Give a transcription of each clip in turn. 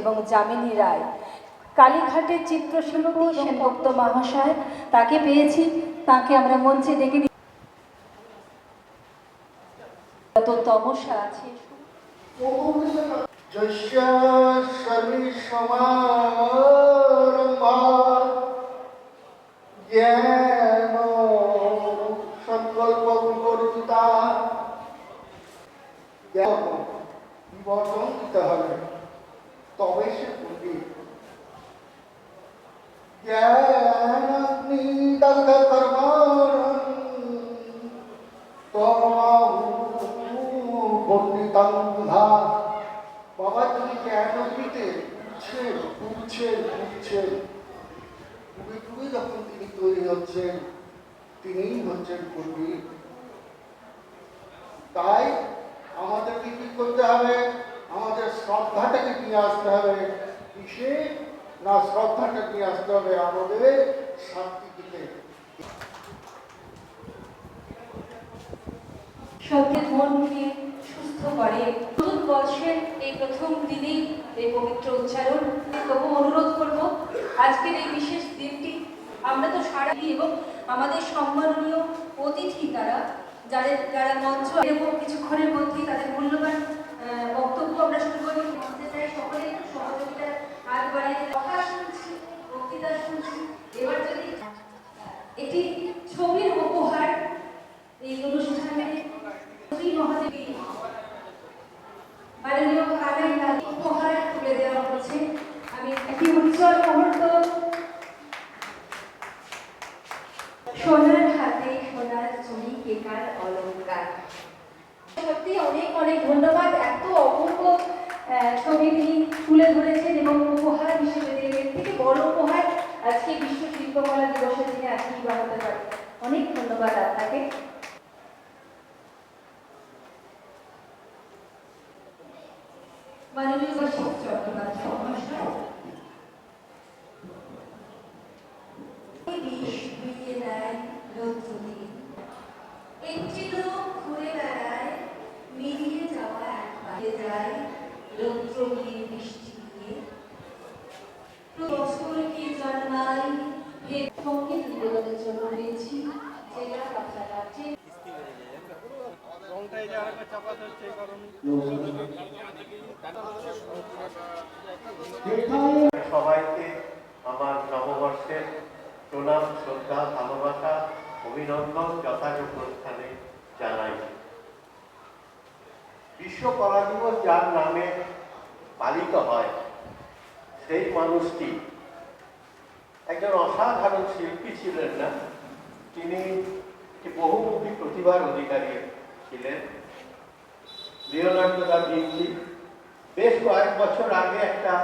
এবং যামিনী রায়। কালীঘাটের চিত্রশিল্পী সেনভক্ত মহাশয় তাকে পেয়েছি। তাকে আমরা মঞ্চে ডেকে নিই যত তমসা আছে সংকল্প বিবর্তন দিতে হবে। তবে সে পণ্ডিত জ্ঞানাগ্নি বাবা, তুমি জ্ঞান দিতে উঠছেন উঠছেন উঠছেন ডুবে ডুবে যখন তিনি তৈরি হচ্ছেন, তিনিই হচ্ছেন পণ্ডিত তাই আমাদেরকে কি করতে হবে? আমাদের শ্রদ্ধাটাকে নিয়ে আসতে হবে। কিসে? না শ্রদ্ধাটা নিয়ে আসতে হবে আমাদের শান্তিতে সত্যের মনকে সুস্থ করে। নতুন বর্ষের এই প্রথম দিনে এই পবিত্র উচ্চারণ। তবু অনুরোধ করব, আজকের এই বিশেষ দিনটি আমরা তো সারা এবং আমাদের সম্মাননীয় অতিথি তারা, যাদের যারা মঞ্চ এবং কিছুক্ষণের মধ্যেই তাদের মূল্যবান বক্তব্য আমরা শুরু করি মঞ্চে চাই সকলে একটু সহযোগিতার হাত বাড়িয়ে কথা শুনছি, বক্তৃতা শুনছি। এবার যদি একটি ছবির উপহার এই অনুষ্ঠানে মহাদেবী মাননীয় কামের উপহার তুলে দেওয়া হচ্ছে। আমি একটি উজ্জ্বল ছবি তিনি তুলে ধরেছেন এবং উপহার হিসেবে দিলেন এর থেকে বড় উপহার আজকে বিশ্ব শিল্পকলা অনেক ধন্যবাদ আপনাকে। ঘুরে বেড়ায়, মিলিয়ে যাওয়া একবারে যায়। সবাইকে আমার নববর্ষের প্রণাম শ্রদ্ধা ভালোবাসা অভিনন্দন যথাযোগ্য স্থানে জানাই বিশ্ব কলা দিবস যার নামে পালিত হয়, সেই মানুষটি একজন অসাধারণ শিল্পী ছিলেন না, তিনি বহুমুখী প্রতিভার অধিকারী ছিলেন। লিওনার্দো দা বেশ কয়েক বছর আগে একটা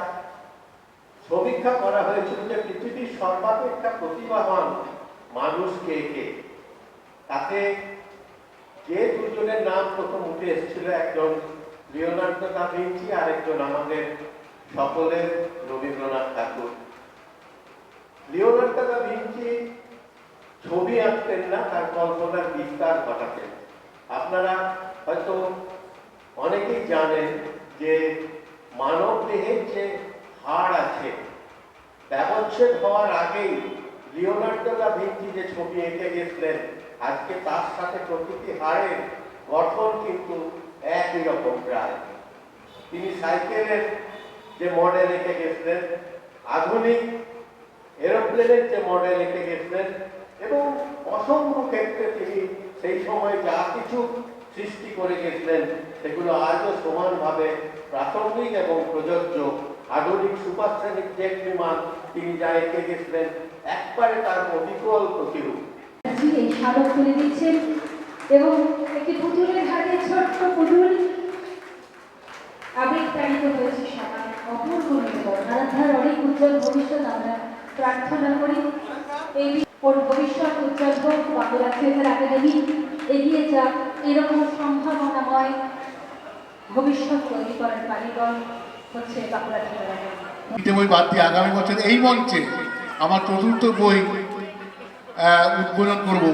সমীক্ষা করা হয়েছিল যে পৃথিবীর সর্বাপেক্ষা প্রতিভাবান মানুষ কে কে? তাতে যে দুজনের নাম প্রথম উঠে এসেছিল, একজন লিওনার্দো দা ভিঞ্চি আর একজন আমাদের সকলের Rabindranath Thakur. Leonardo da Vinci ছবি আঁকতেন না, তার কল্পনার বিস্তার ঘটাতেন। আপনারা হয়তো অনেকেই জানেন যে মানব দেহের যে হাড় আছে, ব্যবচ্ছেদ হওয়ার আগেই লিওনার্দো দা ভিঞ্চি যে ছবি এঁকে গেছিলেন আজকে তার সাথে প্রকৃতি হাড়ের গঠন কিন্তু একই রকম প্রায়। তিনি সাইকেলের যে মডেল এঁকে গেছিলেন, আধুনিক এরোপ্লেনের যে মডেল এঁকে গেছিলেন এবং অসংখ্য ক্ষেত্রে তিনি সেই সময় যা কিছু সৃষ্টি করে গেছিলেন, সেগুলো আজও সমানভাবে প্রাসঙ্গিক এবং প্রযোজ্য। আধুনিক সুপারশ্রেণিক জেট বিমান তিনি যা এঁকে গেছিলেন, একবারে তার অবিকল প্রতিরূপ। এই স্মারক তুলে দিচ্ছেন। এবং একটি পুতুলের হাতে ছোট্ট পুতুল। হয়েছে সবাই। অপূর্ব অনেক উজ্জ্বল ভবিষ্যৎ আমরা প্রার্থনা করি। এই ওর ভবিষ্যৎ উজ্জ্বল হোক বাঁকুড়া থিয়েটার একাডেমি এগিয়ে যাক। এরকম সম্ভাবনাময় ভবিষ্যৎ তৈরি কারিগর হচ্ছে বাঁকুড়া থিয়েটার বই বাদ দিয়ে আগামী বছর এই মঞ্চে আমার চতুর্থ বই উদ্বোধন করব।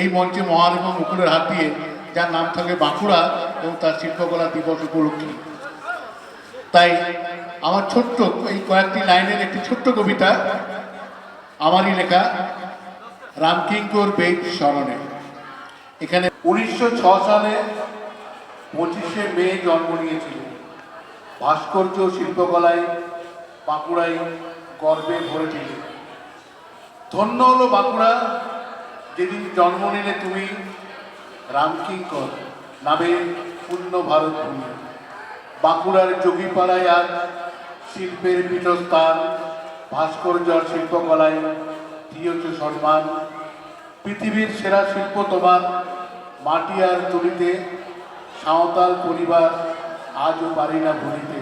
এই মঞ্চে মহাদেব মুকুলের হাত দিয়ে, যার নাম থাকবে বাঁকুড়া এবং তার শিল্পকলা দিবস উপলক্ষে। তাই আমার ছোট্ট, এই কয়েকটি লাইনের একটি ছোট্ট কবিতা আমারই লেখা রামকিঙ্কর বেদ স্মরণে। এখানে উনিশশো সালে পঁচিশে মে জন্ম নিয়েছিলেন ভাস্কর্য শিল্পকলায় বাঁকুড়ায় গর্বে ভরে দিল ধন্য হলো বাঁকুড়া, যেদিন জন্ম নিলে তুমি রামকিঙ্কর নামে পূর্ণ ভারত ভূমি। বাঁকুড়ার যোগীপাড়ায় আজ শিল্পের পীঠস্থান ভাস্কর্য শিল্পকলায় দিয়েছে সম্মান। পৃথিবীর সেরা শিল্প তোমার মাটি আর তুলিতে, সাঁওতাল পরিবার আজও পারি না ভুলিতে।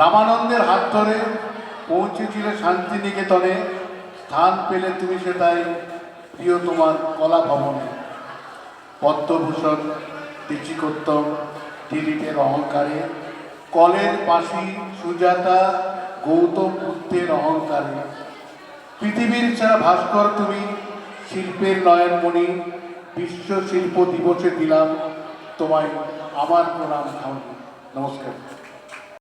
রামানন্দের হাত ধরে পৌঁছেছিলে শান্তিনিকেতনে স্থান পেলে তুমি সেটাই প্রিয় তোমার কলা ভবনে। পদ্মভূষণ ঋচিকোত্তম দিলীপের অহংকারে, কলের পাশি সুজাতা, গৌতম বুদ্ধের অহংকারে। পৃথিবীর ছাড়া ভাস্কর তুমি, শিল্পের নয়নমণি, বিশ্ব শিল্প দিবসে দিলাম তোমায় আমার প্রণাম নমস্কার।